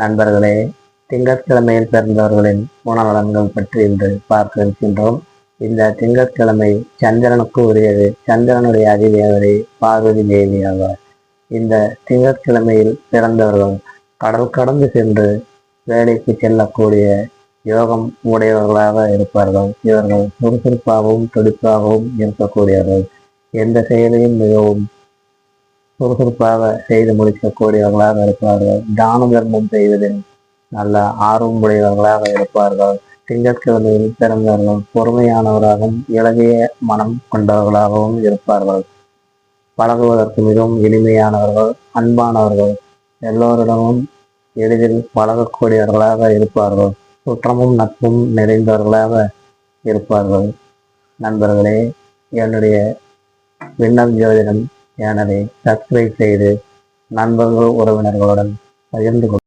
நண்பர்களே திங்கட்கிழமையில் பிறந்தவர்களின் குணநலன்கள் பற்றி இன்று பார்க்க இருக்கின்றோம். இந்த திங்கட்கிழமை சந்திரனுக்கு உரியது. சந்திரனுடைய அதிதேவதை பார்வதி தேவி ஆவார். இந்த திங்கட்கிழமையில் பிறந்தவர்கள் கடல் கடந்து சென்று வேலைக்கு செல்லக்கூடிய யோகம் உடையவர்களாக இருப்பார்கள். இவர்கள் சுறுசுறுப்பாகவும் துடிப்பாகவும் இருக்கக்கூடியவர்கள். எந்த செயலையும் மிகவும் சுறுசுறுப்பாக செய்து முடிக்கக்கூடியவர்களாக இருப்பார்கள். தான தர்மம் செய்வதில் நல்ல ஆர்வம் உடையவர்களாக இருப்பார்கள். திங்கட்கிழமையில் பிறந்தவர்கள் பொறுமையானவராகவும் இளகிய மனம் கொண்டவர்களாகவும் இருப்பார்கள். பழகுவதற்கு மிகவும் இனிமையானவர்கள் அன்பானவர்கள் எல்லோரிடமும் எளிதில் பழகக்கூடியவர்களாக இருப்பார்கள். குற்றமும் நட்பும் நிறைந்தவர்களாக இருப்பார்கள். நண்பர்களே என்னுடைய விண்ணம் ஜோதிடம் சேனலை சப்ஸ்கிரைப் செய்து நண்பர்கள் உறவினர்களுடன் பகிர்ந்து கொள்